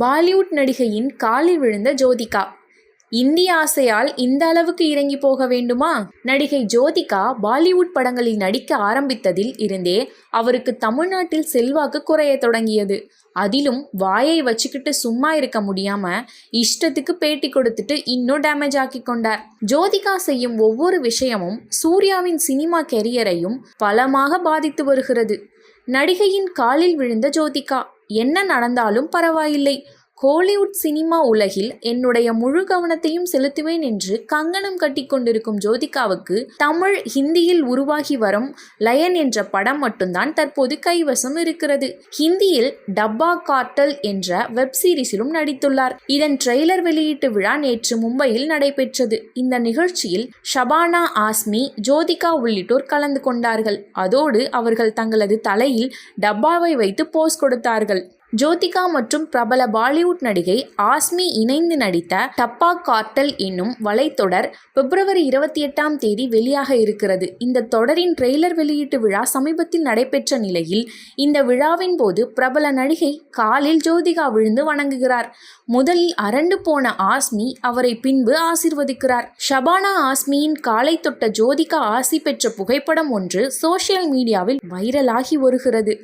பாலிவுட் நடிகையின் காலில் விழுந்த ஜோதிகா. இந்திய ஆசையால் இந்த அளவுக்கு இறங்கி போக வேண்டுமா? நடிகை ஜோதிகா பாலிவுட் படங்களில் நடிக்க ஆரம்பித்ததில் இருந்தே அவருக்கு தமிழ்நாட்டில் செல்வாக்கு குறைய தொடங்கியது. அதிலும் வாயை வச்சுக்கிட்டு சும்மா இருக்க முடியாம இஷ்டத்துக்கு பேட்டி கொடுத்துட்டு இன்னும் டேமேஜ் ஆக்கி கொண்டார். ஜோதிகா செய்யும் ஒவ்வொரு விஷயமும் சூர்யாவின் சினிமா கெரியரையும் பலமாக பாதித்து வருகிறது. நடிகையின் காலில் விழுந்த ஜோதிகா. என்ன நடந்தாலும் பரவாயில்லை. கோலிவுட் சினிமா உலகில் என்னுடைய முழு கவனத்தையும் செலுத்துவேன் என்று கங்கணம் கட்டி கொண்டிருக்கும் ஜோதிகாவுக்கு தமிழ் ஹிந்தியில் உருவாகி வரும் லயன் என்ற படம் மட்டும்தான் தற்போது கைவசம் இருக்கிறது. ஹிந்தியில் டப்பா கார்டல் என்ற வெப் சீரிஸிலும் நடித்துள்ளார். இதன் ட்ரெய்லர் வெளியீட்டு விழா நேற்று மும்பையில் நடைபெற்றது. இந்த நிகழ்ச்சியில் ஷபானா ஆஸ்மி ஜோதிகா உள்ளிட்டோர் கலந்து கொண்டார்கள். அதோடு அவர்கள் தங்களது தலையில் டப்பாவை வைத்து போஸ் கொடுத்தார்கள். ஜோதிகா மற்றும் பிரபல பாலிவுட் நடிகை ஆஸ்மி இணைந்து நடித்த டப்பா கார்ட்டல் என்னும் வலைத்தொடர் பிப்ரவரி இருபத்தி எட்டாம் தேதி வெளியாக இருக்கிறது. இந்த தொடரின் ட்ரெய்லர் வெளியீட்டு விழா சமீபத்தில் நடைபெற்ற நிலையில் இந்த விழாவின் போது பிரபல நடிகை காலில் ஜோதிகா விழுந்து வணங்குகிறார். முதலில் அரண்டு போன ஆஸ்மி அவரை பின்பு ஆசிர்வதிக்கிறார். ஷபானா ஆஸ்மியின் காலை தொட்ட ஜோதிகா ஆசி பெற்ற புகைப்படம் ஒன்று சோஷியல் மீடியாவில் வைரலாகி வருகிறது